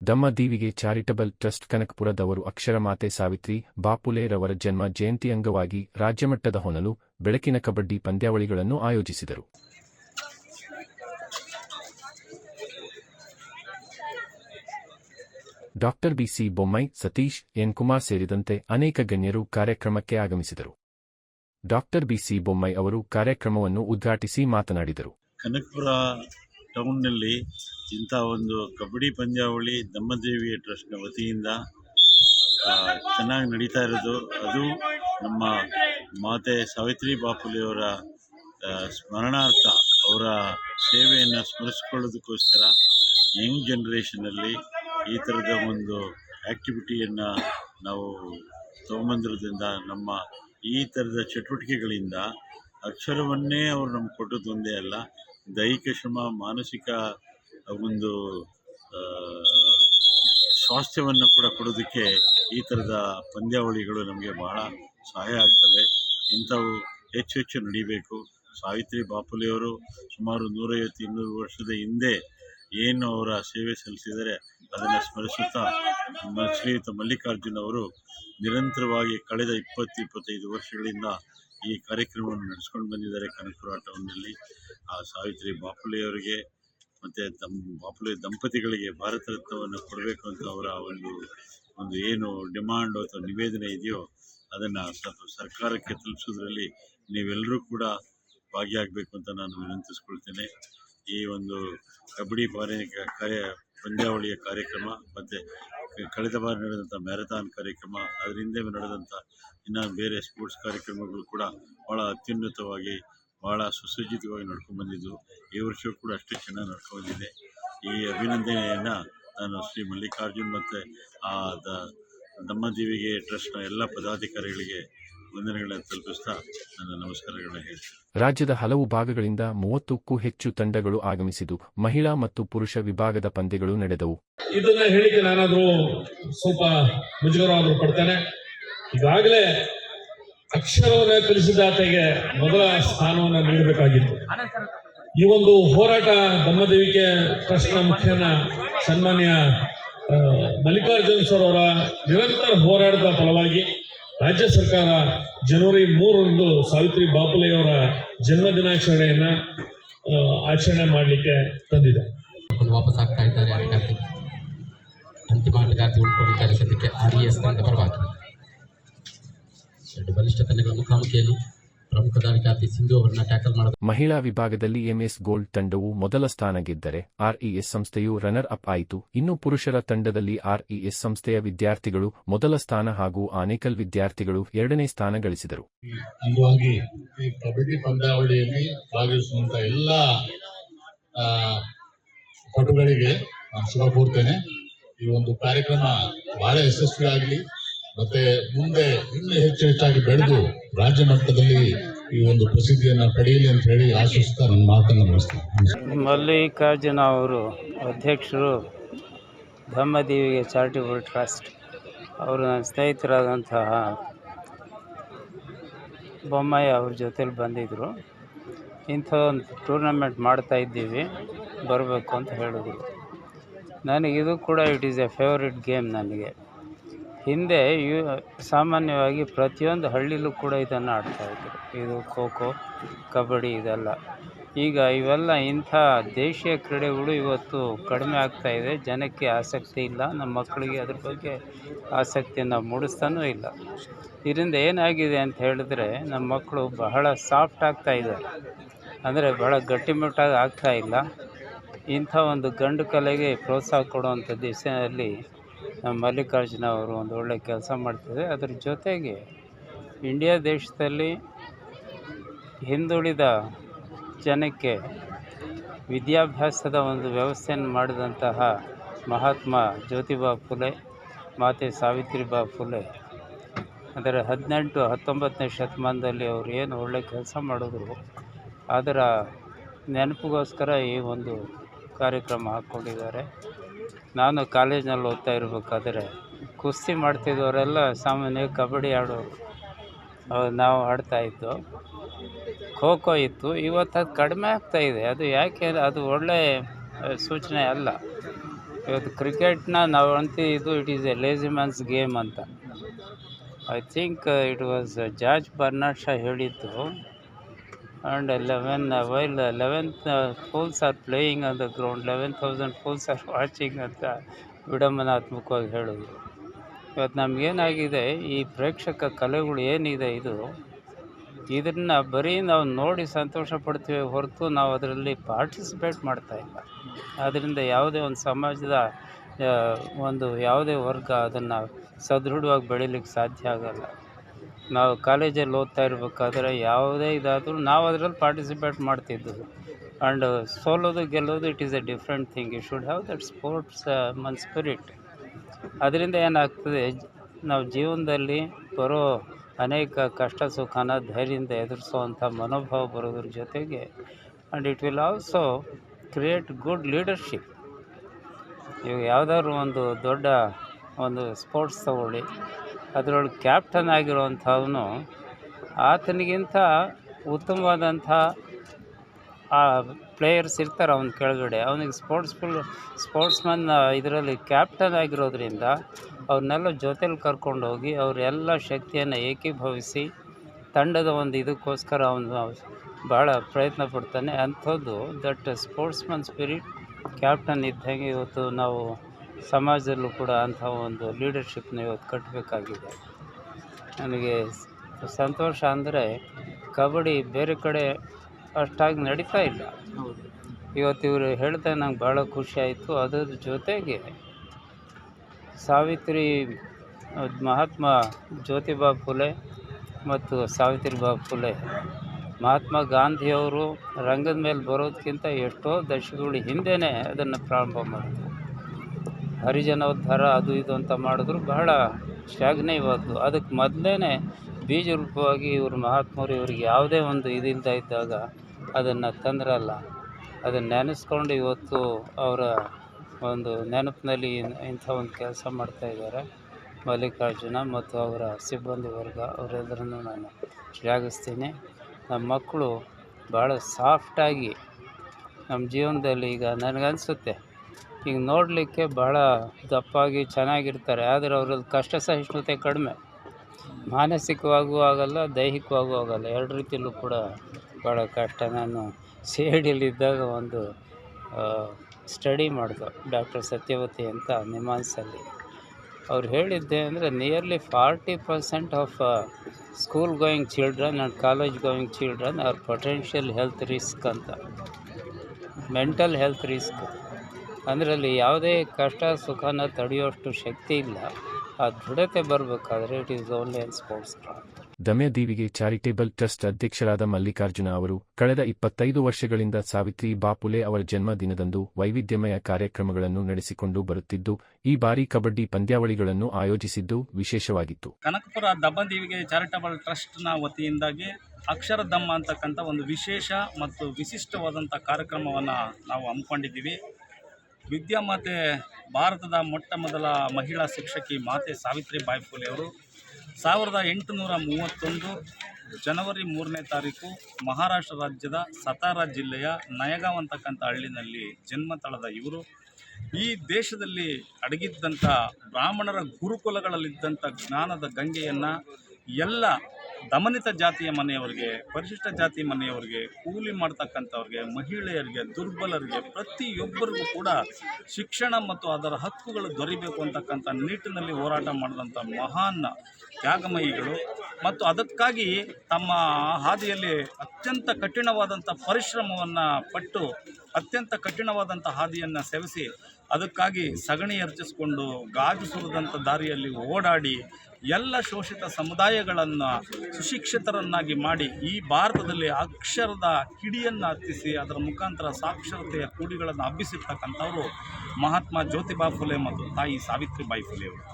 ದಮ್ಮದೀವಿಗೆ charitable trust ಕನಕಪುರದವರು ಅಕ್ಷರಮಾತೆ ಸಾವಿತ್ರಿ ಬಾಪುಲೆರವರ ಜನ್ಮ ಜಯಂತಿ ಅಂಗವಾಗಿ ರಾಜ್ಯಮಟ್ಟದ ಹೊನಲು, ಬೆಳಕಿನ ಕಬಡ್ಡಿ ಪಂದ್ಯಾವಳಿಗಳನ್ನು ಆಯೋಜಿಸಿದರು. Doctor B C Bommai Satish, N Kumar ಸೇರಿದಂತೆ ಅನೇಕ ಗಣ್ಯರು ಕಾರ್ಯಕ್ರಮಕ್ಕೆ ಆಗಮಿಸಿದರು. ಡಾಕ್ಟರ್ ಬಿಸಿ ಬೊಮ್ಮೈ ಅವರು ಕಾರ್ಯಕ್ರಮವನ್ನು ಉದ್ಘಾಟಿಸಿ ಮಾತನಾಡಿದರು. ಕನಕಪುರ ಟೌನ್ನಲ್ಲಿ ಇಂಥ ಒಂದು ಕಬಡ್ಡಿ ಪಂದ್ಯಾವಳಿ ದಮ್ಮದೇವಿಯ ಟ್ರಸ್ಟ್ನ ವತಿಯಿಂದ ಚೆನ್ನಾಗಿ ನಡೀತಾ ಇರೋದು. ಅದು ನಮ್ಮ ಮಾತೆ ಸಾವಿತ್ರಿ ಬಾಪುಲೆಯವರ ಸ್ಮರಣಾರ್ಥ ಅವರ ಸೇವೆಯನ್ನು ಸ್ಮರಿಸ್ಕೊಳ್ಳೋದಕ್ಕೋಸ್ಕರ ಯಂಗ್ ಜನ್ರೇಷನಲ್ಲಿ ಈ ಥರದ ಒಂದು ಆ್ಯಕ್ಟಿವಿಟಿಯನ್ನು ನಾವು ತೊಗೊಂಬಂದಿರೋದ್ರಿಂದ ನಮ್ಮ ಈ ಥರದ ಚಟುವಟಿಕೆಗಳಿಂದ ಅಕ್ಷರವನ್ನೇ ಅವರು ನಮ್ಗೆ ಕೊಟ್ಟದ್ದು ಒಂದೇ ಅಲ್ಲ ದೈಹಿಕ ಶ್ರಮ, ಮಾನಸಿಕ ಒಂದು ಸ್ವಾಸ್ಥ್ಯವನ್ನು ಕೂಡ ಕೊಡೋದಕ್ಕೆ ಈ ಥರದ ಪಂದ್ಯಾವಳಿಗಳು ನಮಗೆ ಬಹಳ ಸಹಾಯ ಆಗ್ತವೆ. ಇಂಥವು ಹೆಚ್ಚು ಹೆಚ್ಚು ನಡಿಬೇಕು. ಸಾವಿತ್ರಿ ಬಾಪುಲೆಯವರು ಸುಮಾರು ನೂರೈವತ್ತು, ಇನ್ನೂರು ವರ್ಷದ ಹಿಂದೆ ಏನು ಅವರ ಸೇವೆ ಸಲ್ಲಿಸಿದರೆ ಅದನ್ನು ಸ್ಮರಿಸುತ್ತಾ ನಮ್ಮ ಶ್ರೀಯುತ ಮಲ್ಲಿಕಾರ್ಜುನ್ ಅವರು ನಿರಂತರವಾಗಿ ಕಳೆದ ಇಪ್ಪತ್ತು, ಇಪ್ಪತ್ತೈದು ವರ್ಷಗಳಿಂದ ಈ ಕಾರ್ಯಕ್ರಮವನ್ನು ನಡೆಸ್ಕೊಂಡು ಬಂದಿದ್ದಾರೆ ಕನಕಪುರ ಟೌನ್ನಲ್ಲಿ ಆ ಸಾವಿತ್ರಿ ಬಾಪುಲೆಯವರಿಗೆ ಮತ್ತು ತಮ್ಮ ಬಾಪುಲೆ ದಂಪತಿಗಳಿಗೆ ಭಾರತ ರತ್ನವನ್ನು ಕೊಡಬೇಕು ಅಂತ ಅವರ ಒಂದು ಒಂದು ಏನು ಡಿಮಾಂಡು ಅಥವಾ ನಿವೇದನೆ ಇದೆಯೋ ಅದನ್ನು ಸರ್ಕಾರಕ್ಕೆ ತಲುಪಿಸೋದ್ರಲ್ಲಿ ನೀವೆಲ್ಲರೂ ಕೂಡ ಭಾಗಿಯಾಗಬೇಕು ಅಂತ ನಾನು ವಿನಂತಿಸ್ಕೊಳ್ತೇನೆ. ಈ ಒಂದು ಕಬಡ್ಡಿ ಬಾರಿ ಕಾರ್ಯ ಪಂದ್ಯಾವಳಿಯ ಕಾರ್ಯಕ್ರಮ ಮತ್ತು ಕಳೆದ ಬಾರಿ ನಡೆದಂಥ ಮ್ಯಾರಥಾನ್ ಕಾರ್ಯಕ್ರಮ ಅದರಿಂದ ನಡೆದಂಥ ಇನ್ನು ಬೇರೆ ಸ್ಪೋರ್ಟ್ಸ್ ಕಾರ್ಯಕ್ರಮಗಳು ಕೂಡ ಭಾಳ ಅತ್ಯುನ್ನತವಾಗಿ ಭಾಳ ಸುಸಜ್ಜಿತವಾಗಿ ನಡ್ಕೊಂಡು ಬಂದಿದ್ದು. ಈ ವರ್ಷ ಕೂಡ ಅಷ್ಟೇ ಚೆನ್ನಾಗಿ ನಡ್ಕೊಂಡು ಬಂದಿದೆ. ಈ ಅಭಿನಂದನೆಯನ್ನು ನಾನು ಶ್ರೀ ಮಲ್ಲಿಕಾರ್ಜುನ್ ಮತ್ತು ಆ ದ ದಮ್ಮದೇವಿಗೆ ಟ್ರಸ್ಟ್ನ ಎಲ್ಲ ಪದಾಧಿಕಾರಿಗಳಿಗೆ ವಂದನೆಗಳನ್ನು ತಲುಪಿಸ್ತಾ ನನ್ನ ನಮಸ್ಕಾರಗಳನ್ನು ಹೇಳ್ತೀನಿ. ರಾಜ್ಯದ ಹಲವು ಭಾಗಗಳಿಂದ ಮೂವತ್ತಕ್ಕೂ ಹೆಚ್ಚು ತಂಡಗಳು ಆಗಮಿಸಿದ್ದು ಮಹಿಳಾ ಮತ್ತು ಪುರುಷ ವಿಭಾಗದ ಪಂದ್ಯಗಳು ನಡೆದವು. ಇದನ್ನ ಹೇಳಿಕೆ ನಾನಾದ್ರೂ ಸ್ವಲ್ಪ ಮುಜುಗರವಾದ್ರೂ ಪಡ್ತೇನೆ. ಈಗಾಗಲೇ ಅಕ್ಷರವನ್ನ ತಿಳಿಸಿದಾತೆಗೆ ಮೊದಲ ಸ್ಥಾನವನ್ನು ನೀಡಬೇಕಾಗಿತ್ತು. ಈ ಒಂದು ಹೋರಾಟ ಬ್ರಹ್ಮದೇವಿಕೆ ಟ್ರಸ್ಟ್ನ ಮುಖ್ಯನ ಸನ್ಮಾನ್ಯ ಮಲ್ಲಿಕಾರ್ಜುನ್ ಸರ್ ಅವರ ನಿರಂತರ ಹೋರಾಟದ ಫಲವಾಗಿ ರಾಜ್ಯ ಸರ್ಕಾರ ಜನವರಿ ಮೂರರಂದು ಸಾವಿತ್ರಿ ಬಾಪುಲೆಯವರ ಜನ್ಮ ದಿನಾಚರಣೆಯನ್ನ ಆಚರಣೆ ಮಾಡಲಿಕ್ಕೆ ತಂದಿದೆ. ವಾಪಸ್ ಆಗ್ತಾ ಇದ್ದಾರೆ. ಅಂತಿಮ ಉಳ್ಕೊಂಡಿದ್ದಾರೆ ಸದ್ಯಕ್ಕೆ ಬಲಿಷ್ಠ ತಂಡಗಳ ಮುಖಾಮುಖಿಯಲ್ಲಿ ಪ್ರಮುಖ ಸಿಂಧು ಅವರನ್ನ ಟ್ಯಾಕಲ್ ಮಾಡಲು ಮಹಿಳಾ ವಿಭಾಗದಲ್ಲಿ ಎಂಎಸ್ ಗೋಲ್ಡ್ ತಂಡವು ಮೊದಲ ಸ್ಥಾನ ಗೆದ್ದರೆ ಆರ್ಇಎಸ್ ಸಂಸ್ಥೆಯು ರನ್ನರ್ ಅಪ್ ಆಯಿತು. ಇನ್ನು ಪುರುಷರ ತಂಡದಲ್ಲಿ ಆರ್ಇಎಸ್ ಸಂಸ್ಥೆಯ ವಿದ್ಯಾರ್ಥಿಗಳು ಮೊದಲ ಸ್ಥಾನ ಹಾಗೂ ಆನೇಕಲ್ ವಿದ್ಯಾರ್ಥಿಗಳು ಎರಡನೇ ಸ್ಥಾನ ಗಳಿಸಿದರು. ಅಂಗವಾಗಿ ಈ ಕಬಡ್ಡಿ ಪಂದ್ಯಾವಳಿಯಲ್ಲಿ ಭಾಗವಹಿಸುವಂತ ಎಲ್ಲ ಪಟುಗಳಿಗೆ ನಾನು ಶುಭ ಕೋರ್ತೇನೆ. ಈ ಒಂದು ಕಾರ್ಯಕ್ರಮ ಬಹಳ ಯಶಸ್ವಿ ಆಗಲಿ ಮತ್ತೆ ಮುಂದೆ ಇನ್ನೂ ಹೆಚ್ಚು ಹೆಚ್ಚಾಗಿ ಬೆಳೆದು ರಾಜ್ಯ ಮಟ್ಟದಲ್ಲಿ ಈ ಒಂದು ಪ್ರಸಿದ್ಧಿಯನ್ನ ಪಡೆಯಲಿ ಅಂತ ಹೇಳಿ ಆಶಿಸ್ತಾ ನನ್ನ ಮಾತನ್ನು ಮುಗಿಸ್ತೇನೆ. ಮಲ್ಲಿಕಾರ್ಜುನ ಅವರು ಅಧ್ಯಕ್ಷರು ಬ್ರಹ್ಮದೇವಿಗೆ ಚಾರಿಟಬಲ್ ಟ್ರಸ್ಟ್. ಅವರು ನನ್ನ ಸ್ನೇಹಿತರಾದಂತಹ ಬೊಮ್ಮಾಯಿ ಅವ್ರ ಜೊತೇಲಿ ಬಂದಿದ್ದರು ಇಂಥ ಒಂದು ಟೂರ್ನಮೆಂಟ್ ಮಾಡ್ತಾ ಇದ್ದೀವಿ, ಬರಬೇಕು ಅಂತ ಹೇಳಿದ್ರು. ನನಗಿದು ಕೂಡ it is a favourite game ನನಗೆ. ಹಿಂದೆ ಯು, ಸಾಮಾನ್ಯವಾಗಿ ಪ್ರತಿಯೊಂದು ಹಳ್ಳಿಲೂ ಕೂಡ ಇದನ್ನು ಆಡ್ತಾಯಿದ್ರು ಇದು ಖೋ ಖೋ, ಕಬಡ್ಡಿ ಇದೆಲ್ಲ. ಈಗ ಇವೆಲ್ಲ ಇಂಥ ದೇಶೀಯ ಕ್ರೀಡೆಗಳು ಇವತ್ತು ಕಡಿಮೆ ಆಗ್ತಾಯಿದೆ ಜನಕ್ಕೆ ಆಸಕ್ತಿ ಇಲ್ಲ. ನಮ್ಮ ಮಕ್ಕಳಿಗೆ ಅದ್ರ ಬಗ್ಗೆ ಆಸಕ್ತಿಯನ್ನು ಮೂಡಿಸ್ತಾನೂ ಇಲ್ಲ. ಇದರಿಂದ ಏನಾಗಿದೆ ಅಂತ ಹೇಳಿದ್ರೆ ನಮ್ಮ ಮಕ್ಕಳು ಬಹಳ ಸಾಫ್ಟ್ ಆಗ್ತಾ ಇದ್ದಾರೆ. ಅಂದರೆ ಬಹಳ ಗಟ್ಟಿಮುಟ್ಟಾಗಿ ಆಗ್ತಾ ಇಲ್ಲ. ಇಂಥ ಒಂದು ಗಂಡು ಕಲೆಗೆ ಪ್ರೋತ್ಸಾಹ ಕೊಡುವಂಥ ದಿಸೆಯಲ್ಲಿ ನಮ್ಮ ಮಲ್ಲಿಕಾರ್ಜುನ ಅವರು ಒಂದು ಒಳ್ಳೆಯ ಕೆಲಸ ಮಾಡ್ತಿದ್ದಾರೆ. ಅದರ ಜೊತೆಗೆ ಇಂಡಿಯಾ ದೇಶದಲ್ಲಿ ಹಿಂದುಳಿದ ಜನಕ್ಕೆ ವಿದ್ಯಾಭ್ಯಾಸದ ಒಂದು ವ್ಯವಸ್ಥೆಯನ್ನು ಮಾಡಿದಂತಹ ಮಹಾತ್ಮ ಜ್ಯೋತಿಬಾ ಫುಲೆ, ಮಾತೆ ಸಾವಿತ್ರಿಬಾ ಫುಲೆ, ಅಂದರೆ ಹದಿನೆಂಟು, ಹತ್ತೊಂಬತ್ತನೇ ಶತಮಾನದಲ್ಲಿ ಅವರು ಏನು ಒಳ್ಳೆ ಕೆಲಸ ಮಾಡಿದ್ರು, ಅದರ ನೆನಪಿಗೋಸ್ಕರ ಈ ಒಂದು ಕಾರ್ಯಕ್ರಮ ಹಾಕ್ಕೊಂಡಿದ್ದಾರೆ. ನಾನು ಕಾಲೇಜ್ನಲ್ಲಿ ಓದ್ತಾ ಇರಬೇಕಾದ್ರೆ ಕುಸ್ತಿ ಮಾಡ್ತಿದ್ದವರೆಲ್ಲ ಸಾಮಾನ್ಯ ಕಬಡ್ಡಿ ಆಡೋರು ನಾವು ಆಡ್ತಾ ಇದ್ದೋ. ಖೋ ಖೋ ಇತ್ತು. ಇವತ್ತು ಅದು ಕಡಿಮೆ ಇದೆ. ಅದು ಯಾಕೆ ಅದು ಒಳ್ಳೆಯ ಸೂಚನೆ ಅಲ್ಲ. ಇವತ್ತು ಕ್ರಿಕೆಟ್ನ ನಾವು ಅಂತೀವಿ ಇದು it is a lazy man's game ಅಂತ. I think it was George Bernard Shaw ಹೇಳಿದ್ದು and eleven while eleventh fools are playing on the ground eleven thousand fools are watching ಅಂತ ವಿಡಂಬನಾತ್ಮಕವಾಗಿ ಹೇಳಿದ್ರು ಇವತ್ತು ನಮಗೇನಾಗಿದೆ, ಈ ಪ್ರೇಕ್ಷಕ ಕಲೆಗಳು ಏನಿದೆ ಇದು, ಇದನ್ನು ಬರೀ ನಾವು ನೋಡಿ ಸಂತೋಷ ಪಡ್ತೀವಿ ಹೊರತು ನಾವು ಅದರಲ್ಲಿ ಪಾರ್ಟಿಸಿಪೇಟ್ ಮಾಡ್ತಾ ಇಲ್ಲ. ಅದರಿಂದ ಯಾವುದೇ ಒಂದು ಸಮಾಜದ ಒಂದು ಯಾವುದೇ ವರ್ಗ ಅದನ್ನು ಸದೃಢವಾಗಿ ಬೆಳೀಲಿಕ್ಕೆ ಸಾಧ್ಯ ಆಗಲ್ಲ. ನಾವು ಕಾಲೇಜಲ್ಲಿ ಓದ್ತಾ ಇರಬೇಕಾದ್ರೆ ಯಾವುದೇ ಇದಾದರೂ ನಾವು ಅದರಲ್ಲಿ ಪಾರ್ಟಿಸಿಪೇಟ್ ಮಾಡ್ತಿದ್ದು ಆ್ಯಂಡ್ ಸೋಲೋದು, ಗೆಲ್ಲೋದು it is a different thing you should have that sportsman spirit ಅದರಿಂದ ಏನಾಗ್ತದೆ ನಾವು ಜೀವನದಲ್ಲಿ ಬರೋ ಅನೇಕ ಕಷ್ಟ, ಸುಖನ, ಧೈರ್ಯದಿಂದ ಎದುರಿಸುವಂಥ ಮನೋಭಾವ ಬರೋದ್ರ ಜೊತೆಗೆ and it will also create good leadership ಇವಾಗ ಯಾವುದಾದ್ರು ಒಂದು ದೊಡ್ಡ ಒಂದು ಸ್ಪೋರ್ಟ್ಸ್ ತಗೊಳ್ಳಿ. ಅದರೊಳಗೆ ಕ್ಯಾಪ್ಟನ್ ಆಗಿರುವಂಥವನು ಆತನಿಗಿಂತ ಉತ್ತಮವಾದಂಥ ಆ ಪ್ಲೇಯರ್ಸ್ ಇರ್ತಾರೆ ಅವನ ಕೆಳಗಡೆ. ಅವನಿಗೆ ಸ್ಪೋರ್ಟ್ಸ್ ಫುಲ್ ಸ್ಪೋರ್ಟ್ಸ್ ಮನ್ ಇದರಲ್ಲಿ ಕ್ಯಾಪ್ಟನ್ ಆಗಿರೋದ್ರಿಂದ ಅವ್ರನ್ನೆಲ್ಲ ಜೊತೇಲಿ ಕರ್ಕೊಂಡು ಹೋಗಿ ಅವರೆಲ್ಲ ಶಕ್ತಿಯನ್ನು ಏಕೀಭವಿಸಿ ತಂಡದ ಒಂದು ಇದಕ್ಕೋಸ್ಕರ ಅವನು ಭಾಳ ಪ್ರಯತ್ನ ಪಡ್ತಾನೆ. ಅಂಥದ್ದು ದಟ್ ಸ್ಪೋರ್ಟ್ಸ್ಮನ್ ಸ್ಪಿರಿಟ್ ಕ್ಯಾಪ್ಟನ್ ಇದ್ದಂಗೆ ಇವತ್ತು ನಾವು ಸಮಾಜದಲ್ಲೂ ಕೂಡ ಅಂಥ ಒಂದು ಲೀಡರ್ಶಿಪ್ನ ಇವತ್ತು ಕಟ್ಟಬೇಕಾಗಿದೆ ನನಗೆ ಸಂತೋಷ ಅಂದರೆ ಕಬಡ್ಡಿ ಬೇರೆ ಕಡೆ ಅಷ್ಟಾಗಿ ನಡೀತಾ ಇಲ್ಲ. ಇವತ್ತು ಇವರು ಹೇಳ್ತಾ ನಂಗೆ ಭಾಳ ಖುಷಿ ಅದರ ಜೊತೆಗೆ ಸಾವಿತ್ರಿ, ಮಹಾತ್ಮ ಜ್ಯೋತಿಬಾ ಫುಲೆ ಮತ್ತು ಸಾವಿತ್ರಿಬಾ ಫುಲೆ, ಮಹಾತ್ಮ ಗಾಂಧಿಯವರು ರಂಗದ ಮೇಲೆ ಬರೋದಕ್ಕಿಂತ ಎಷ್ಟೋ ದಶಕಗಳ ಹಿಂದೆಯೇ ಅದನ್ನು ಪ್ರಾರಂಭ ಮಾಡಿದ್ರು. ಹರಿಜನೋದ್ಧಾರ ಅದು ಇದು ಅಂತ ಮಾಡಿದ್ರು ಬಹಳ ಶ್ಲಾಘನೀಯವಾದ್ದು ಅದಕ್ಕೆ ಮೊದಲೇ ಬೀಜ ರೂಪವಾಗಿ ಇವರು ಮಹಾತ್ಮರು ಇವ್ರಿಗೆ ಯಾವುದೇ ಒಂದು ಇದಿಲ್ಲದ ಇದ್ದಾಗ ಅದನ್ನು ತಂದ್ರಲ್ಲ. ಅದನ್ನು ನೆನೆಸ್ಕೊಂಡು ಇವತ್ತು ಅವರ ಒಂದು ನೆನಪಿನಲ್ಲಿ ಇಂಥ ಒಂದು ಕೆಲಸ ಮಾಡ್ತಾ ಇದ್ದಾರೆ. ಮಲ್ಲಿಕಾರ್ಜುನ ಮತ್ತು ಅವರ ಸಿಬ್ಬಂದಿ ವರ್ಗ, ಅವರೆಲ್ಲರನ್ನು ನಾನು ಶ್ಲಾಘಿಸ್ತೀನಿ. ನಮ್ಮ ಮಕ್ಕಳು ಭಾಳ ಸಾಫ್ಟಾಗಿ ನಮ್ಮ ಜೀವನದಲ್ಲಿ ಈಗ ನನಗನ್ಸುತ್ತೆ. ಈಗ ನೋಡಲಿಕ್ಕೆ ಭಾಳ ದಪ್ಪಾಗಿ ಚೆನ್ನಾಗಿರ್ತಾರೆ, ಆದರೆ ಅವ್ರದ್ದು ಕಷ್ಟ ಸಹಿಷ್ಣುತೆ ಕಡಿಮೆ. ಮಾನಸಿಕವಾಗೂ ಆಗಲ್ಲ, ದೈಹಿಕವಾಗೂ ಆಗಲ್ಲ, ಎರಡು ರೀತಿಯಲ್ಲೂ ಕೂಡ ಭಾಳ ಕಷ್ಟ. ನಾನು ಸಿ ಐ ಡಿಯಲ್ಲಿದ್ದಾಗ ಒಂದು ಸ್ಟಡಿ ಮಾಡಿದೆ ಡಾಕ್ಟರ್ ಸತ್ಯವತಿ ಅಂತ ನಿಮಾನ್ಸಲ್ಲಿ. ಅವ್ರು ಹೇಳಿದ್ದೆ ಅಂದರೆ, nearly forty percent of school going children and college going children are potential health risk ಅಂತ. Mental health risk. ಅದರಲ್ಲಿ ಯಾವುದೇ ಕಷ್ಟ ಸುಖನ ತಡೆಯುವಷ್ಟು ಶಕ್ತಿ ಇಲ್ಲ. ಆ ದೃಢತೆ ಬರಬೇಕಾದ್ರೆ it is only on sports Dhammadeevige charitable trust ಅಧ್ಯಕ್ಷರಾದ ಮಲ್ಲಿಕಾರ್ಜುನ ಅವರು ಕಳೆದ ಇಪ್ಪತ್ತೈದು ವರ್ಷಗಳಿಂದ ಸಾವಿತ್ರಿ ಬಾಪುಲೆ ಅವರ ಜನ್ಮದಿನದಂದು ವೈವಿಧ್ಯಮಯ ಕಾರ್ಯಕ್ರಮಗಳನ್ನು ನಡೆಸಿಕೊಂಡು ಬರುತ್ತಿದ್ದು ಈ ಬಾರಿ ಕಬಡ್ಡಿ ಪಂದ್ಯಾವಳಿಗಳನ್ನು ಆಯೋಜಿಸಿದ್ದು ವಿಶೇಷವಾಗಿತ್ತು. ಕನಕಪುರ ದಮ್ಮದೇವಿಗೆ ಚಾರಿಟಬಲ್ ಟ್ರಸ್ಟ್ನ ವತಿಯಿಂದಾಗಿ ಅಕ್ಷರ ದಮ್ಮ ಅಂತಕ್ಕಂಥ ಒಂದು ವಿಶೇಷ ಮತ್ತು ವಿಶಿಷ್ಟವಾದಂಥ ಕಾರ್ಯಕ್ರಮವನ್ನು ನಾವು ಹಮ್ಮಿಕೊಂಡಿದ್ದೀವಿ. ವಿದ್ಯಾಮಾತೆ ಭಾರತದ ಮೊಟ್ಟ ಮೊದಲ ಮಹಿಳಾ ಶಿಕ್ಷಕಿ ಮಾತೆ ಸಾವಿತ್ರಿಬಾಯಿ ಫುಲೆ ಅವರು. ಸಾವಿರದ ಎಂಟುನೂರ ಮೂವತ್ತೊಂದು ಜನವರಿ ಮೂರನೇ ತಾರೀಕು ಮಹಾರಾಷ್ಟ್ರ ರಾಜ್ಯದ ಸತಾರಾ ಜಿಲ್ಲೆಯ ನಯಗಾವ್ ಅಂತಕ್ಕಂಥ ಹಳ್ಳಿನಲ್ಲಿ ಜನ್ಮ ತಳೆದ ಇವರು. ಈ ದೇಶದಲ್ಲಿ ಅಡಗಿದ್ದಂಥ ಬ್ರಾಹ್ಮಣರ ಗುರುಕುಲಗಳಲ್ಲಿದ್ದಂಥ ಜ್ಞಾನದ ಗಂಗೆಯನ್ನು ಎಲ್ಲ ದಮನಿತ ಜಾತಿಯ ಮನೆಯವರಿಗೆ, ಪರಿಶಿಷ್ಟ ಜಾತಿ ಮನೆಯವರಿಗೆ, ಕೂಲಿ ಮಾಡ್ತಕ್ಕಂಥವ್ರಿಗೆ, ಮಹಿಳೆಯರಿಗೆ, ದುರ್ಬಲರಿಗೆ, ಪ್ರತಿಯೊಬ್ಬರಿಗೂ ಕೂಡ ಶಿಕ್ಷಣ ಮತ್ತು ಅದರ ಹಕ್ಕುಗಳು ದೊರಿಬೇಕು ಅಂತಕ್ಕಂಥ ನಿಟ್ಟಿನಲ್ಲಿ ಹೋರಾಟ ಮಾಡಿದಂಥ ಮಹಾನ್ ತ್ಯಾಗಮಯಿಗಳು. ಮತ್ತು ಅದಕ್ಕಾಗಿ ತಮ್ಮ ಹಾದಿಯಲ್ಲಿ ಅತ್ಯಂತ ಕಠಿಣವಾದಂಥ ಪರಿಶ್ರಮವನ್ನು ಪಟ್ಟು, ಅತ್ಯಂತ ಕಠಿಣವಾದಂಥ ಹಾದಿಯನ್ನು ಸೆವೆಸಿ ಅದಕ್ಕಾಗಿ ಸಗಣಿ ಅರ್ಚಿಸಿಕೊಂಡು ಗಾಜು ದಾರಿಯಲ್ಲಿ ಓಡಾಡಿ ಎಲ್ಲ ಶೋಷಿತ ಸಮುದಾಯಗಳನ್ನು ಸುಶಿಕ್ಷಿತರನ್ನಾಗಿ ಮಾಡಿ ಈ ಭಾರತದಲ್ಲಿ ಅಕ್ಷರದ ಕಿಡಿಯನ್ನು ಹತ್ತಿಸಿ ಅದರ ಮುಖಾಂತರ ಸಾಕ್ಷರತೆಯ ಕೂಡಿಗಳನ್ನು ಹಬ್ಬಿಸಿರ್ತಕ್ಕಂಥವರು ಮಹಾತ್ಮ ಜ್ಯೋತಿಬಾ ಫುಲೆ ಮತ್ತು ತಾಯಿ ಸಾವಿತ್ರಿಬಾಯಿ ಫುಲೆ ಅವರು.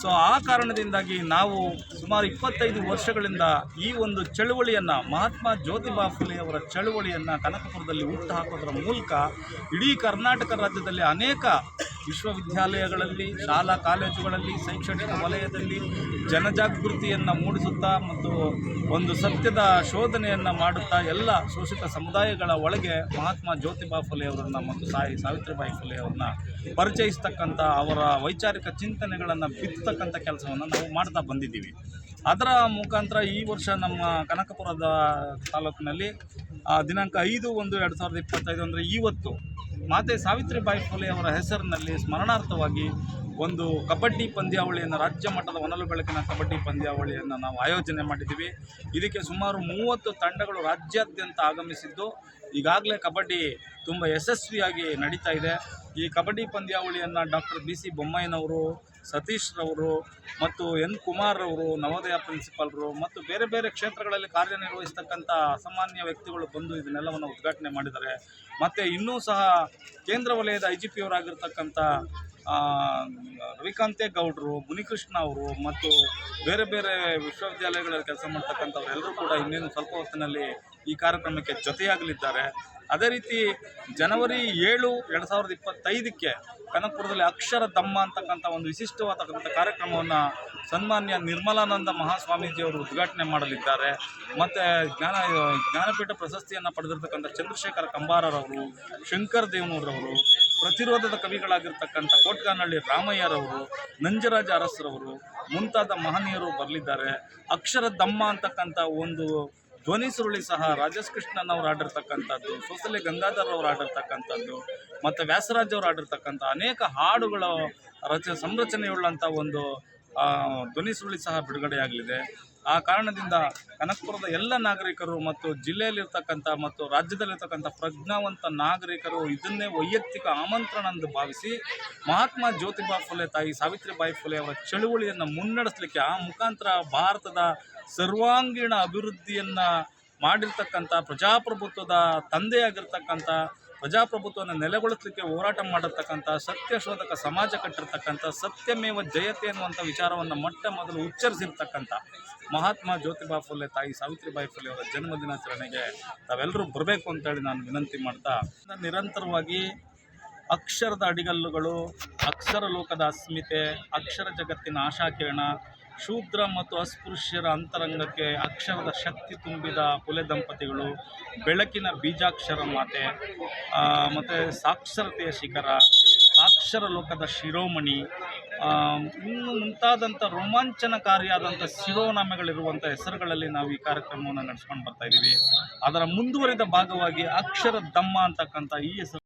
ಸೊ ಆ ಕಾರಣದಿಂದಾಗಿ ನಾವು ಸುಮಾರು ಇಪ್ಪತ್ತೈದು ವರ್ಷಗಳಿಂದ ಈ ಒಂದು ಚಳುವಳಿಯನ್ನು ಮಹಾತ್ಮ ಜ್ಯೋತಿಬಾ ಫುಲೆ ಅವರ ಚಳುವಳಿಯನ್ನು ಕನಕಪುರದಲ್ಲಿ ಹುಟ್ಟು ಹಾಕೋದ್ರ ಮೂಲಕ ಇಡೀ ಕರ್ನಾಟಕ ರಾಜ್ಯದಲ್ಲಿ ಅನೇಕ ವಿಶ್ವವಿದ್ಯಾಲಯಗಳಲ್ಲಿ, ಶಾಲಾ ಕಾಲೇಜುಗಳಲ್ಲಿ, ಶೈಕ್ಷಣಿಕ ವಲಯದಲ್ಲಿ ಜನಜಾಗೃತಿಯನ್ನು ಮೂಡಿಸುತ್ತಾ ಮತ್ತು ಒಂದು ಸತ್ಯದ ಶೋಧನೆಯನ್ನು ಮಾಡುತ್ತಾ ಎಲ್ಲ ಶೋಷಿತ ಸಮುದಾಯಗಳ ಒಳಗೆ ಮಹಾತ್ಮ ಜ್ಯೋತಿಬಾ ಫುಲೆ ಅವರನ್ನು ಮತ್ತು ಸಾಯಿ ಸಾವಿತ್ರಿಬಾಯಿ ಫುಲೆ ಅವ್ರನ್ನ ಪರಿಚಯಿಸ್ತಕ್ಕಂಥ ಅವರ ವೈಚಾರಿಕ ಚಿಂತನೆಗಳನ್ನು ಬಿತ್ತತಕ್ಕಂಥ ಕೆಲಸವನ್ನು ನಾವು ಮಾಡ್ತಾ ಬಂದಿದ್ದೀವಿ. ಅದರ ಮುಖಾಂತರ ಈ ವರ್ಷ ನಮ್ಮ ಕನಕಪುರದ ತಾಲೂಕಿನಲ್ಲಿ ದಿನಾಂಕ ಐದು ಒಂದು ಎರಡು ಸಾವಿರದ ಇಪ್ಪತ್ತೈದು ಅಂದರೆ ಇವತ್ತು ಮಾತೆ ಸಾವಿತ್ರಿಬಾಯಿ ಫುಲೆ ಅವರ ಹೆಸರಿನಲ್ಲಿ ಸ್ಮರಣಾರ್ಥವಾಗಿ ಒಂದು ಕಬಡ್ಡಿ ಪಂದ್ಯಾವಳಿಯನ್ನು, ರಾಜ್ಯ ಮಟ್ಟದ ಹೊನಲು ಬೆಳಕಿನ ಕಬಡ್ಡಿ ಪಂದ್ಯಾವಳಿಯನ್ನು ನಾವು ಆಯೋಜನೆ ಮಾಡಿದ್ದೀವಿ. ಇದಕ್ಕೆ ಸುಮಾರು ಮೂವತ್ತು ತಂಡಗಳು ರಾಜ್ಯಾದ್ಯಂತ ಆಗಮಿಸಿದ್ದು, ಈಗಾಗಲೇ ಕಬಡ್ಡಿ ತುಂಬ ಯಶಸ್ವಿಯಾಗಿ ನಡೀತಾ ಇದೆ. ಈ ಕಬಡ್ಡಿ ಪಂದ್ಯಾವಳಿಯನ್ನು ಡಾಕ್ಟರ್ ಬಿ ಸಿ ಬೊಮ್ಮಾಯಿನವರು ಸತೀಶ್ ರವರು ಮತ್ತು ಎನ್ ಕುಮಾರ್ ಅವರು ನವೋದಯ ಪ್ರಿನ್ಸಿಪಾಲ್ರು ಮತ್ತು ಬೇರೆ ಬೇರೆ ಕ್ಷೇತ್ರಗಳಲ್ಲಿ ಕಾರ್ಯನಿರ್ವಹಿಸ್ತಕ್ಕಂಥ ಅಸಾಮಾನ್ಯ ವ್ಯಕ್ತಿಗಳು ಬಂದು ಇದನ್ನೆಲ್ಲವನ್ನು ಉದ್ಘಾಟನೆ ಮಾಡಿದ್ದಾರೆ. ಮತ್ತು ಇನ್ನೂ ಸಹ ಕೇಂದ್ರ ವಲಯದ ಐ ಜಿ ಪಿಯವರಾಗಿರ್ತಕ್ಕಂಥ ರವಿಕಾಂತೇ ಗೌಡ್ರು, ಮುನಿಕೃಷ್ಣ ಅವರು ಮತ್ತು ಬೇರೆ ಬೇರೆ ವಿಶ್ವವಿದ್ಯಾಲಯಗಳಲ್ಲಿ ಕೆಲಸ ಮಾಡ್ತಕ್ಕಂಥವ್ರು ಎಲ್ಲರೂ ಕೂಡ ಇನ್ನೇನು ಸ್ವಲ್ಪ ಹೊತ್ತಿನಲ್ಲಿ ಈ ಕಾರ್ಯಕ್ರಮಕ್ಕೆ ಜೊತೆಯಾಗಲಿದ್ದಾರೆ. ಅದೇ ರೀತಿ ಜನವರಿ ಏಳು ಎರಡು ಸಾವಿರದ ಇಪ್ಪತ್ತೈದಕ್ಕೆ ಕನಕಪುರದಲ್ಲಿ ಅಕ್ಷರ ದಮ್ಮ ಅಂತಕ್ಕಂಥ ಒಂದು ವಿಶಿಷ್ಟವಾದಕ್ಕಂಥ ಕಾರ್ಯಕ್ರಮವನ್ನು ಸನ್ಮಾನ್ಯ ನಿರ್ಮಲಾನಂದ ಮಹಾಸ್ವಾಮೀಜಿಯವರು ಉದ್ಘಾಟನೆ ಮಾಡಲಿದ್ದಾರೆ. ಮತ್ತು ಜ್ಞಾನ, ಜ್ಞಾನಪೀಠ ಪ್ರಶಸ್ತಿಯನ್ನು ಪಡೆದಿರ್ತಕ್ಕಂಥ ಚಂದ್ರಶೇಖರ ಕಂಬಾರರವರು, ಶಂಕರ್ ದೇವನೂರವರು ಪ್ರತಿರೋಧದ ಕವಿಗಳಾಗಿರ್ತಕ್ಕಂಥ ಕೋಟ್ಗಾನಹಳ್ಳಿ ರಾಮಯ್ಯರವರು, ನಂಜರಾಜ ಅರಸರವರು ಮುಂತಾದ ಮಹನೀಯರು ಬರಲಿದ್ದಾರೆ. ಅಕ್ಷರ ದಮ್ಮ ಅಂತಕ್ಕಂಥ ಒಂದು ಧ್ವನಿ ಸುರುಳಿ ಸಹ ರಾಜೇಶ್ ಕೃಷ್ಣನ್ ಅವರು ಆಡಿರ್ತಕ್ಕಂಥದ್ದು, ಸೋಸಲೆ ಗಂಗಾಧರ್ ಅವರು ಆಡಿರ್ತಕ್ಕಂಥದ್ದು, ಮತ್ತು ವ್ಯಾಸರಾಜ್ ಅವರು ಆಡಿರ್ತಕ್ಕಂಥ ಅನೇಕ ಹಾಡುಗಳ ರಚ ಸಂರಚನೆಯುಳ್ಳಂಥ ಒಂದು ಧ್ವನಿ ಸುರುಳಿ ಸಹ ಬಿಡುಗಡೆಯಾಗಲಿದೆ. ಆ ಕಾರಣದಿಂದ ಕನಕಪುರದ ಎಲ್ಲ ನಾಗರಿಕರು ಮತ್ತು ಜಿಲ್ಲೆಯಲ್ಲಿರ್ತಕ್ಕಂಥ ಮತ್ತು ರಾಜ್ಯದಲ್ಲಿರ್ತಕ್ಕಂಥ ಪ್ರಜ್ಞಾವಂತ ನಾಗರಿಕರು ಇದನ್ನೇ ವೈಯಕ್ತಿಕ ಆಮಂತ್ರಣ ಎಂದು ಭಾವಿಸಿ ಮಹಾತ್ಮ ಜ್ಯೋತಿಬಾ ಫುಲೆ, ತಾಯಿ ಸಾವಿತ್ರಿಬಾಯಿ ಫುಲೆ ಅವರ ಚಳುವಳಿಯನ್ನು ಮುನ್ನಡೆಸಲಿಕ್ಕೆ ಆ ಮುಖಾಂತರ ಭಾರತದ ಸರ್ವಾಂಗೀಣ ಅಭಿವೃದ್ಧಿಯನ್ನು ಮಾಡಿರ್ತಕ್ಕಂಥ ಪ್ರಜಾಪ್ರಭುತ್ವದ ತಂದೆಯಾಗಿರ್ತಕ್ಕಂಥ ಪ್ರಜಾಪ್ರಭುತ್ವವನ್ನು ನೆಲೆಗೊಳಿಸಲಿಕ್ಕೆ ಹೋರಾಟ ಮಾಡಿರ್ತಕ್ಕಂಥ ಸತ್ಯಶೋಧಕ ಸಮಾಜ ಕಟ್ಟಿರ್ತಕ್ಕಂಥ ಸತ್ಯಮೇವ ಜಯತೆ ಅನ್ನುವಂಥ ವಿಚಾರವನ್ನು ಮೊಟ್ಟ ಮೊದಲು ಉಚ್ಚರಿಸಿರ್ತಕ್ಕಂಥ ಮಹಾತ್ಮ ಜ್ಯೋತಿಬಾ ಫುಲೆ, ತಾಯಿ ಸಾವಿತ್ರಿಬಾಯಿ ಫುಲೆ ಅವರ ಜನ್ಮ ದಿನಾಚರಣೆಗೆ ತಾವೆಲ್ಲರೂ ಬರಬೇಕು ಅಂತೇಳಿ ನಾನು ವಿನಂತಿ ಮಾಡ್ತಾ ನಿರಂತರವಾಗಿ ಅಕ್ಷರದ ಅಡಿಗಲ್ಲುಗಳು, ಅಕ್ಷರ ಲೋಕದ ಅಸ್ಮಿತೆ, ಅಕ್ಷರ ಜಗತ್ತಿನ ಆಶಾಕಿರಣ ಶೂದ್ರ ಮತ್ತು ಅಸ್ಪೃಶ್ಯರ ಅಂತರಂಗಕ್ಕೆ ಅಕ್ಷರದ ಶಕ್ತಿ ತುಂಬಿದ ಪುಲೆ ದಂಪತಿಗಳು, ಬೆಳಕಿನ ಬೀಜಾಕ್ಷರ ಮಾತೆ ಮತ್ತು ಸಾಕ್ಷರತೆಯ ಶಿಖರ, ಸಾಕ್ಷರ ಲೋಕದ ಶಿರೋಮಣಿ ಇನ್ನು ಮುಂತಾದಂಥ ರೋಮಾಂಚನಕಾರಿಯಾದಂಥ ಶಿರೋನಾಮೆಗಳಿರುವಂಥ ಹೆಸರುಗಳಲ್ಲಿ ನಾವು ಈ ಕಾರ್ಯಕ್ರಮವನ್ನು ನಡೆಸ್ಕೊಂಡು ಬರ್ತಾ ಇದ್ದೀವಿ. ಅದರ ಮುಂದುವರಿದ ಭಾಗವಾಗಿ ಅಕ್ಷರ ದಮ್ಮ ಅಂತಕ್ಕಂಥ ಈ ಹೆಸರು